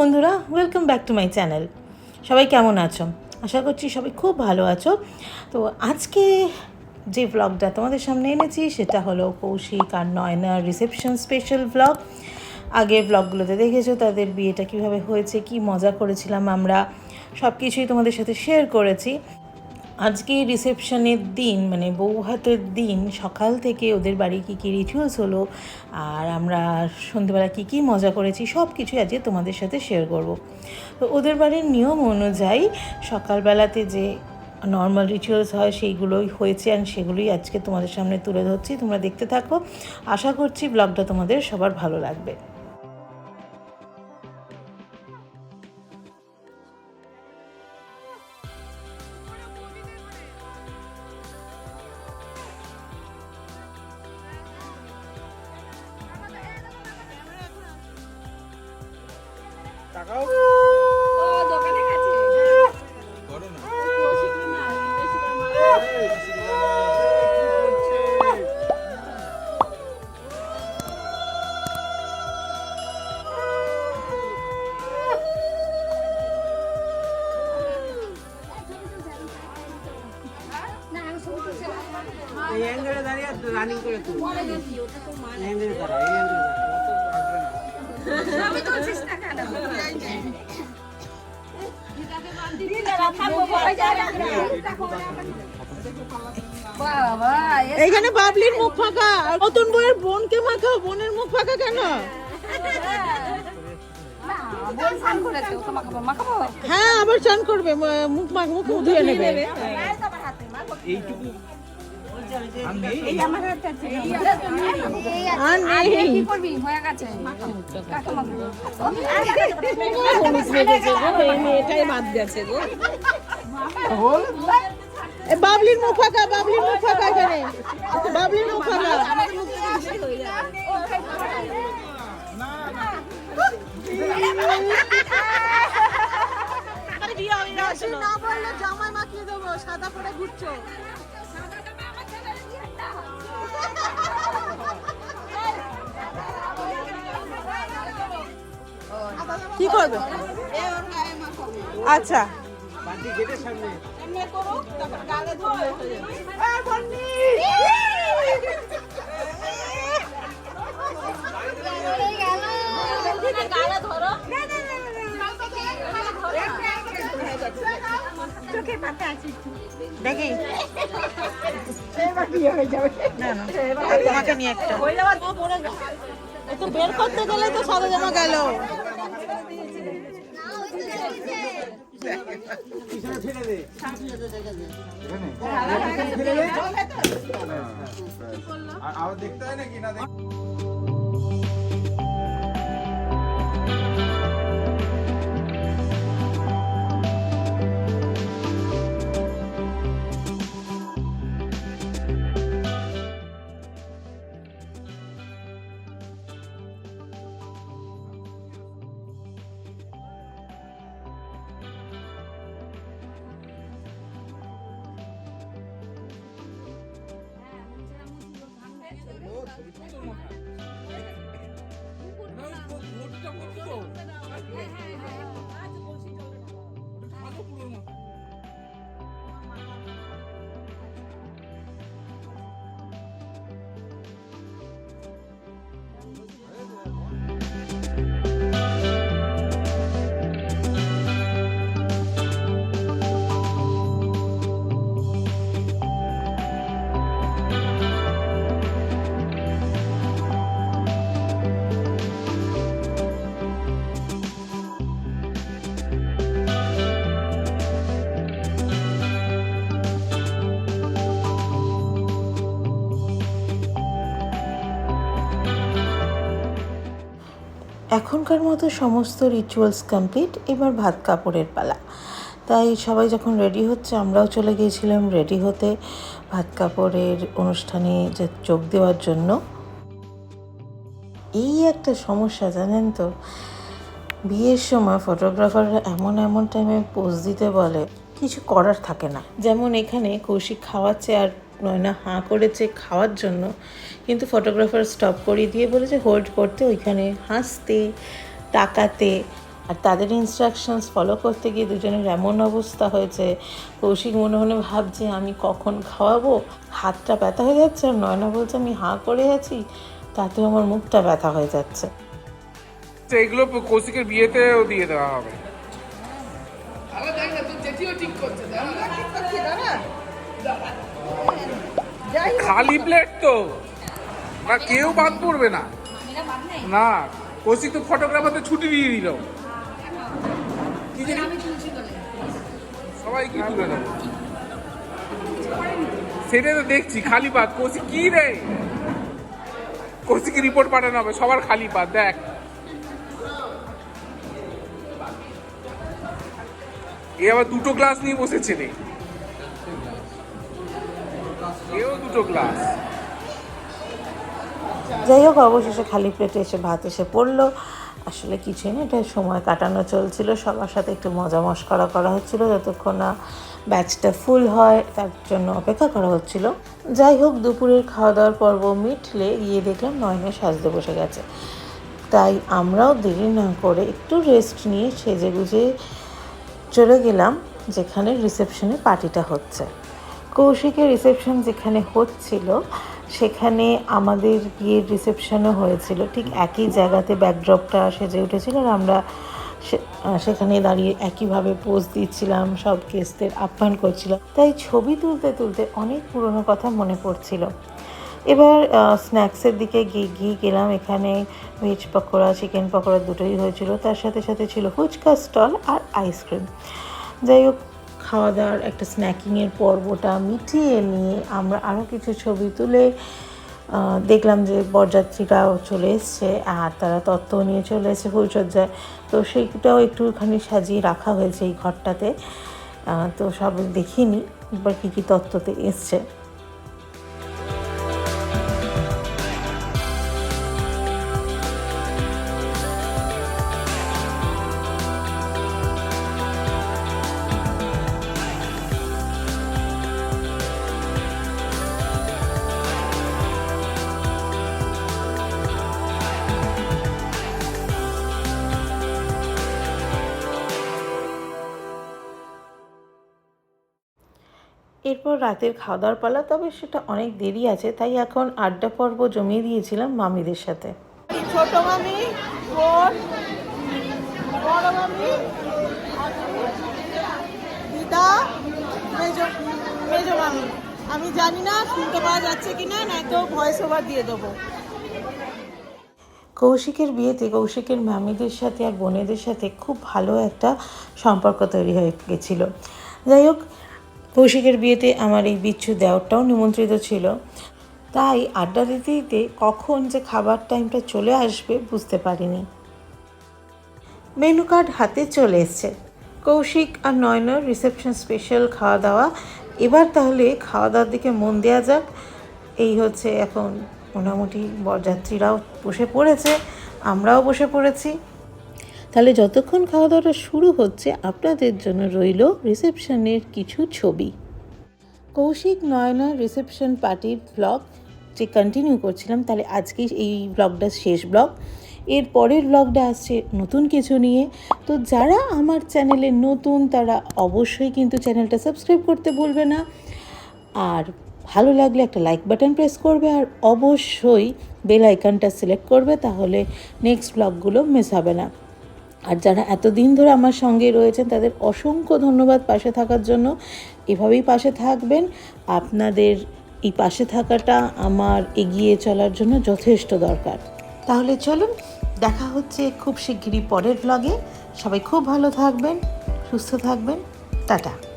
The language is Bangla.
বন্ধুরা welcome back to my channel সবাই কেমন আছো? আশা করছি সবাই খুব ভালো আছো। তো আজকে যে ব্লগটা তোমাদের সামনে এনেছি, সেটা হলো কৌশিক আর নয়নার রিসেপশন স্পেশাল ব্লগ আগের ব্লগগুলোতে দেখেছ, তাদের বিয়েটা কীভাবে হয়েছে, কি মজা করেছিলাম আমরা সব কিছুই তোমাদের সাথে শেয়ার করেছি। আজকে রিসেপশনের দিন মানে বউ হাতের দিন, সকাল থেকে ওদের বাড়ি কী কী রিচুয়ালস হলো, আর আমরা সন্ধেবেলা কী কী মজা করেছি সব কিছুই আজকে তোমাদের সাথে শেয়ার করব। তো ওদের বাড়ির নিয়ম অনুযায়ী সকালবেলাতে যে নর্মাল রিচুয়ালস হয়, সেইগুলোই হয়েছে আর সেগুলোই আজকে তোমাদের সামনে তুলে ধরছি, তোমরা দেখতে থাকো। আশা করছি ব্লগটা তোমাদের সবার ভালো লাগবে। টাকাও ও দোকানে গেছে করো না এই অ্যাঙ্গেলে দাঁড়িয়ে রানিং করে তুল এই অ্যাঙ্গেলে দাঁড়া এই অ্যাঙ্গেলে দাঁড়া আমি তো চেষ্টা বাবা বাবলির মুখ ফাঁকা। নতুন বইয়ের বোনকে মাখাও, বোনের মুখ ফাঁকা কেন? হ্যাঁ আবার চান করবে মুখ মাখ ধুয়ে নেবে। এইটুকু বাবলির মুখ ফাঁকা বাবলির মুখ ফাঁকা এখানে বাবলির মুখ ফাঁকা না বললে জামাই মাখিয়ে দেবো সাদা পরে ঘুরছো। কি করবে? আচ্ছা। দেখি। তোমাকে নিয়ে একটা। বের করতে গেলে তো সাদা জামা গেল। আর দেখতে হয় নাকি না এখনকার মতো সমস্ত রিচুয়ালস কমপ্লিট এবার ভাত কাপড়ের পালা। তাই সবাই যখন রেডি হচ্ছে, আমরাও চলে গিয়েছিলাম রেডি হতে ভাত কাপড়ের অনুষ্ঠানে যে যোগ দেওয়ার জন্য। এই একটা সমস্যা, জানেন তো? বিয়ের সময় ফটোগ্রাফাররা এমন এমন টাইমে পোজ দিতে বলে, কিছু করার থাকে না। যেমন এখানে কৌশিক খাওয়াচ্ছে আর নয়না হাঁ করেছে খাওয়ার জন্য। কিন্তু ফটোগ্রাফার স্টপ করিয়ে দিয়ে বলেছে হোল্ড করতে ওইখানে হাসতে তাকাতে। আর তাদের ইনস্ট্রাকশনস ফলো করতে গিয়ে দুজনের এমন অবস্থা হয়েছে কৌশিক মনে মনে ভাবছে আমি কখন খাওয়াবো? হাতটা ব্যথা হয়ে যাচ্ছে আর নয়না বলছে আমি হাঁ করে আছি তাতেও আমার মুখটা ব্যথা হয়ে যাচ্ছে। তো এগুলো কৌশিকের বিয়েতেও দিয়ে দেওয়া হবে। খালি প্লেট তো। না, কেউ বাদ পড়বে না। না, কৌশিক তো ফটোগ্রাফারদের ছুটি দিয়ে দিল। সবাই কি তুলে দেবো সেটাই তো দেখছি, খালি পাত কৌশিক কি রে? কৌশিকে রিপোর্ট পাঠানো হবে, সবার খালি পাত দেখ। এ আবার দুটো গ্লাস নিয়ে বসেছে রে। যাই হোক, অবশেষে খালি প্লেটে এসে ভাত এসে পড়ল। আসলে কিছুই না, এটা সময় কাটানো চলছিল। সবার সাথে একটু মজা মস্করা করা হচ্ছিল যতক্ষণ না ব্যাচটা ফুল হয়, তার জন্য অপেক্ষা করা হচ্ছিল। যাই হোক, দুপুরের খাওয়া দাওয়ার পর্ব মিটলে গিয়ে দেখলাম নয়না সাজতে বসে গেছে। তাই আমরাও দেরি না করে একটু রেস্ট নিয়ে সেজে গুজে চলে গেলাম, যেখানে রিসেপশনে পার্টিটা হচ্ছে। কৌশিকের রিসেপশন যেখানে হচ্ছিল, সেখানে আমাদের বিয়ের রিসেপশনও হয়েছিল। ঠিক একই জায়গাতে ব্যাকড্রপটা সেজে উঠেছিল আর আমরা সেখানে দাঁড়িয়ে একইভাবে পোজ দিচ্ছিলাম, সব গেস্টদের আপ্যায়ন করছিল তাই ছবি তুলতে তুলতে অনেক পুরনো কথা মনে পড়ছিল। এবার স্ন্যাক্সের দিকে গিয়ে গিয়ে গেলাম। এখানে ভেজ পকোড়া চিকেন পকোড়া দুটোই হয়েছিল। তার সাথে সাথে ছিল ফুচকা, স্টল আর আইসক্রিম যাই হোক খাওয়া দাওয়ার একটা স্ন্যাকিংয়ের পর্বটা মিটিয়ে নিয়ে আমরা আরও কিছু ছবি তুলে দেখলাম যে বরযাত্রীরাও চলে এসছে আর তারা তত্ত্ব নিয়ে চলে এসেছে পরিচর্যায়। তো সেইটাও একটুখানি সাজিয়ে রাখা হয়েছে এই ঘরটাতে। তো সব দেখিনি বা কী কী তত্ত্বতে এসছে। এরপর রাতের খাওয়া দাওয়ার পালা তবে সেটা অনেক দেরি আছে তাই এখন আড্ডা পর্ব জমিয়ে দিয়েছিলাম মামিদের সাথে। ছোট মামি বড় মামি দিদা মেজ মামি। আমি জানি না শুনতে পাওয়া যাচ্ছে কি না নয়তো ভয়েস ওভার দিয়ে দেবো। কৌশিকের বিয়েতে কৌশিকের মামিদের সাথে আর বোনেদের সাথে খুব ভালো একটা সম্পর্ক তৈরি হয়ে গেছিল। যাই হোক কৌশিকের বিয়েতে আমার এই বিচ্ছু দেওয়ারটাও নিমন্ত্রিত ছিল। তাই আড্ডা দিতে দিতে কখন যে খাবার টাইমটা চলে আসবে বুঝতে পারিনি। মেনু কার্ড হাতে চলে এসছে। কৌশিক আর নয়নর রিসেপশন স্পেশাল খাওয়া দাওয়া এবার তাহলে খাওয়া দাওয়ার দিকে মন দেওয়া যাক। এই হচ্ছে এখন মোটামুটি বরযাত্রীরাও বসে পড়েছে, আমরাও বসে পড়েছি। তাহলে যতক্ষণ খাওয়া দাওয়াটা শুরু হচ্ছে, আপনাদের জন্য রইল রিসেপশনের কিছু ছবি। কৌশিক নয়নার রিসেপশন পার্টির ব্লগ। যে কন্টিনিউ করছিলাম, তাহলে আজকে এই ব্লগটা শেষ ব্লগ। এর পরের ব্লগটা আসছে নতুন কিছু নিয়ে। তো যারা আমার চ্যানেলে নতুন, তারা অবশ্যই কিন্তু চ্যানেলটা সাবস্ক্রাইব করতে ভুলবে না। আর ভালো লাগলে একটা লাইক বাটন প্রেস করবে, আর অবশ্যই বেল আইকনটা সিলেক্ট করবে, তাহলে নেক্সট ব্লগগুলো মিস হবে না। আর যারা এতদিন ধরে আমার সঙ্গে রয়েছেন, তাদের অসংখ্য ধন্যবাদ পাশে থাকার জন্য। এভাবেই পাশে থাকবেন। আপনাদের এই পাশে থাকাটা আমার এগিয়ে চলার জন্য যথেষ্ট দরকার। তাহলে চলুন, দেখা হচ্ছে খুব শিগগিরই পরের ব্লগে সবাই খুব ভালো থাকবেন, সুস্থ থাকবেন। টাটা।